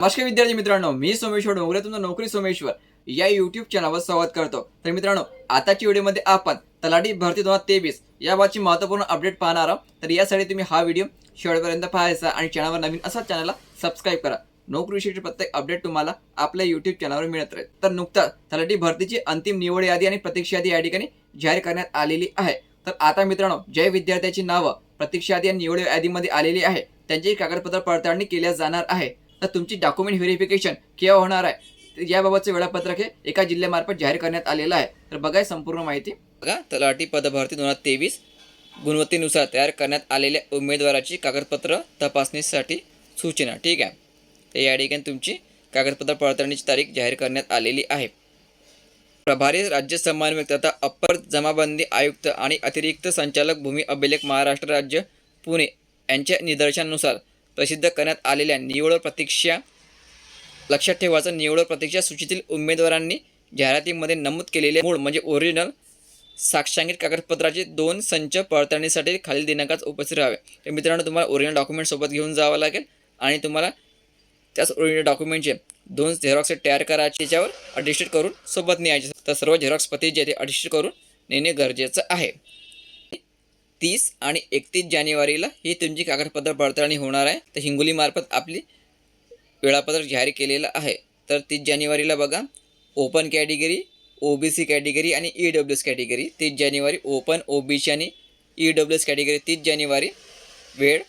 नमस्कार विद्यार्थी मित्रांनो मी सोमेश्वर डोंगरे तुमचं नोकरी सोमेश्वर. या युट्यूब चॅनलवर संवाद करतो. तर मित्रांनो आताच्या व्हिडिओमध्ये आपण तलाठी भरती दोन हजार तेवीस याबाबतची महत्त्वपूर्ण अपडेट पाहणार आहोत. तर यासाठी तुम्ही हा व्हिडिओ शेवटपर्यंत पाहायचा आणि चॅनलवर नवीन असाच चॅनलला सबस्क्राईब करा. नोकरीविषयीचे प्रत्येक अपडेट तुम्हाला आपल्या युट्यूब चॅनलवर मिळत राहील. तर नुकताच तलाठी भरतीची अंतिम निवड यादी आणि प्रतीक्षा यादी या ठिकाणी जाहीर करण्यात आलेली आहे. तर आता मित्रांनो ज्या विद्यार्थ्याची नावं प्रतीक्षा यादी आणि निवड यादीमध्ये आलेली आहे त्यांची कागदपत्र पडताळणी केल्या जाणार आहे. तर तुमची डॉक्युमेंट व्हेरिफिकेशन केव्हा होणार आहे? याबाबतचं वेळापत्रक हे एका जिल्ह्यामार्फत जाहीर करण्यात आलेलं आहे. तर बघा संपूर्ण माहिती. बघा तलाठी पदभरती दोन हजार तेवीस गुणवत्तेनुसार तयार करण्यात आलेल्या उमेदवाराची कागदपत्र तपासणीसाठी सूचना. ठीक आहे? तर या ठिकाणी तुमची कागदपत्र पडताळणीची तारीख जाहीर करण्यात आलेली आहे. प्रभारी राज्य समन्वयक तथा अप्पर जमाबंदी आयुक्त आणि अतिरिक्त संचालक भूमी अभिलेख महाराष्ट्र राज्य पुणे यांच्या निदर्शनानुसार प्रसिद्ध करण्यात आलेल्या निवड प्रतीक्षा लक्षात ठेवायचं निवड प्रतीक्षा सूचीतील उमेदवारांनी जाहिरातीमध्ये नमूद केलेले मूळ म्हणजे ओरिजिनल साक्षांकित कागदपत्राचे दोन संच पडताळणीसाठी खालील दिनांकात उपस्थित राहावे. तर मित्रांनो तुम्हाला ओरिजिनल डॉक्युमेंट सोबत घेऊन जावं लागेल आणि तुम्हाला त्याच ओरिजिनल डॉक्युमेंटचे दोन झेरॉक्स तयार करायचे त्याच्यावर अडिस्टेड करून सोबत न्यायचे. तर सर्व झेरॉक्स प्रती जे ते अडिस्टेड करून नेणे गरजेचं आहे. तीस आणि एकतीस जानेवारीला ही तुमची कागदपत्र पडताळणी होणार आहे. तर हिंगोलीमार्फत आपली वेळापत्रक जाहीर केलेलं आहे. तर तीस जानेवारीला बघा open category O B C category आणि ई डब्ल्यू एस कॅटेगरी. तीस जानेवारी ओपन ओ बी सी आणि ई डब्ल्यू एस कॅटेगरी. तीस जानेवारी वेळ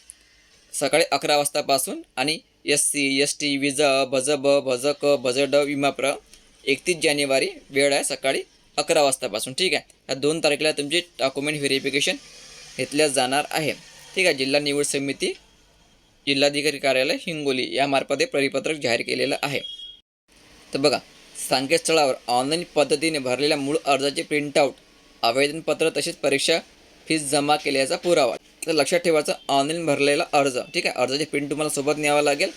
सकाळी अकरा वाजतापासून आणि एस सी एस टी विज भज ब भज क भज ड विमाप्र एकतीस जानेवारी वेळ आहे सकाळी अकरा वाजतापासून. ठीक आहे? या दोन तारखेला तुमचे डॉक्युमेंट व्हेरिफिकेशन घेतल्या जाणार आहे. ठीक आहे जिल्हा निवड समिती जिल्हाधिकारी कार्यालय हिंगोली यामार्फत हे परिपत्रक जाहीर केलेलं आहे. तर बघा संकेतस्थळावर ऑनलाईन पद्धतीने भरलेल्या मूळ अर्जाचे प्रिंटआउट आवेदनपत्र तसेच परीक्षा फीस जमा केल्याचा पुरावा. तर लक्षात ठेवायचं ऑनलाईन भरलेला अर्ज ठीक आहे अर्जाचे प्रिंट तुम्हाला सोबत न्यावा लागेल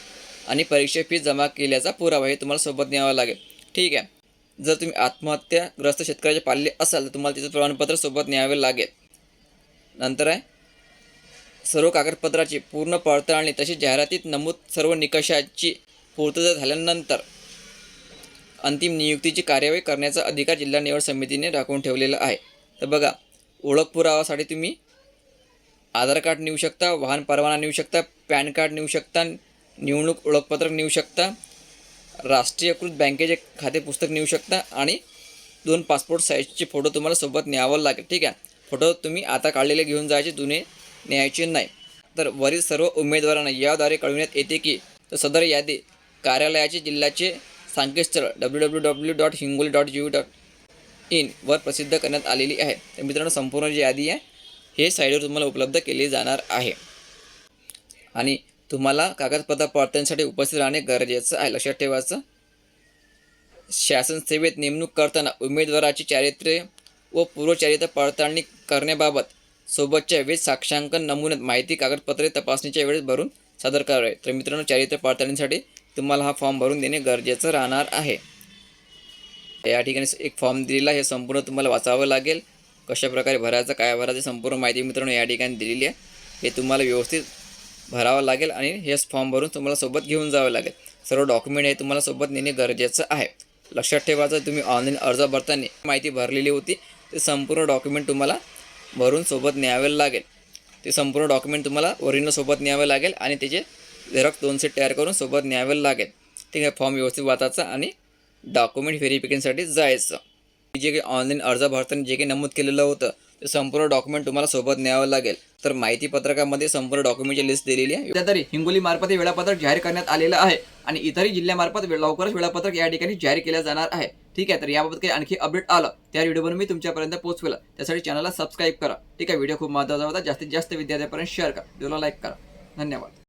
आणि परीक्षा फीस जमा केल्याचा पुरावा हे तुम्हाला सोबत न्यावा लागेल. ठीक आहे जर तुम्ही आत्महत्याग्रस्त शेतकऱ्याचे पाल्ले असाल तर तुम्हाला तिचं प्रमाणपत्र सोबत न्यावे लागेल. नंतर आहे. सर्व कागदपत्राची पूर्ण पडताळणी तसेच जाहिरातीत नमूद सर्व निकषाची पूर्तता झाल्यानंतर अंतिम नियुक्तीची कार्यवाही करण्याचा अधिकार जिल्हा निवड समितीने राखून ठेवलेला आहे. तर बघा ओळख पुरावासाठी तुम्ही आधार कार्ड नेऊ शकता वाहन परवाना नेऊ शकता पॅन कार्ड नेऊ शकता निवडणूक ओळखपत्र नेऊ शकता राष्ट्रीयकृत बँकेचे खाते पुस्तक नेऊ शकता आणि दोन पासपोर्ट साईजचे फोटो तुम्हाला सोबत न्यावं लागेल. ठीक आहे? फोटो तुम्ही आता काढलेले घेऊन जायचे जुने न्यायचे नाही. तर वरील सर्व उमेदवारांना याद्वारे कळविण्यात येते की तर सदर यादी कार्यालयाचे जिल्ह्याचे संकेतस्थळ W W W dot Hingoli dot G dot in वर प्रसिद्ध करण्यात आलेली आहे. तर मित्रांनो संपूर्ण जी यादी आहे हे साईडवर तुम्हाला उपलब्ध केली जाणार आहे. आणि तुम्हाला कागदपत्र पडताळणीसाठी उपस्थित राहणे गरजेचं आहे. लक्षात ठेवायचं शासन सेवेत नेमणूक करताना उमेदवाराची चारित्र्य व पूर्वचारिता पडताळणी करण्याबाबत सोबतच्या वेळ साक्षांकन नमुन्यात माहिती कागदपत्रे तपासणीच्या वेळेस भरून सादर करावे. तर मित्रांनो चारित्र्य पडताळणीसाठी तुम्हाला हा फॉर्म भरून देणे गरजेचं राहणार आहे. या ठिकाणी एक फॉर्म दिलेला हे संपूर्ण तुम्हाला वाचावं लागेल. कशाप्रकारे भरायचं काय भरायचं संपूर्ण माहिती मित्रांनो या ठिकाणी दिलेली आहे. हे तुम्हाला व्यवस्थित भरावं लागेल आणि हेच फॉर्म भरून तुम्हाला सोबत घेऊन जावं लागेल. सर्व डॉक्युमेंट हे तुम्हाला सोबत नेणे गरजेचं आहे. लक्षात ठेवायचं तुम्ही ऑनलाईन अर्ज भरताना माहिती भरलेली होती ते संपूर्ण डॉक्युमेंट तुम्हाला भरून सोबत न्यावे लागेल. ते संपूर्ण डॉक्युमेंट तुम्हाला ओरिजिनल सोबत न्यावे लागेल आणि त्याचे झेरॉक्स दोन सेट तयार करून सोबत न्यावे लागेल. ठीक आहे फॉर्म व्यवस्थित वाचायचा आणि डॉक्युमेंट व्हेरिफिकेशनसाठी जायचं. जे काही ऑनलाईन अर्ज भरताना जे काही नमूद केलेलं होतं ते संपूर्ण डॉक्युमेंट तुम्हाला सोबत न्यावं लागेल. तर माहिती पत्रकामध्ये संपूर्ण डॉक्युमेंटची लिस्ट दिलेली आहे. तरी हिंगोली मार्फत हे वेळापत्रक जाहीर करण्यात आलेलं आहे आणि इतरही जिल्ह्यामार्फत लवकरच वेळापत्रक या ठिकाणी जाहीर केलं जाणार आहे. ठीक आहे तर याबाबत काही आणखी अपडेट आलं त्या व्हिडिओवर मी तुमच्यापर्यंत पोहोचवेल. त्यासाठी चॅनलला सबस्क्राईब करा. ठीक आहे व्हिडिओ खूप महत्त्वाचा होता. जास्तीत जास्त विद्यार्थ्यांपर्यंत शेअर करा. व्हिडिओला लाईक करा. धन्यवाद.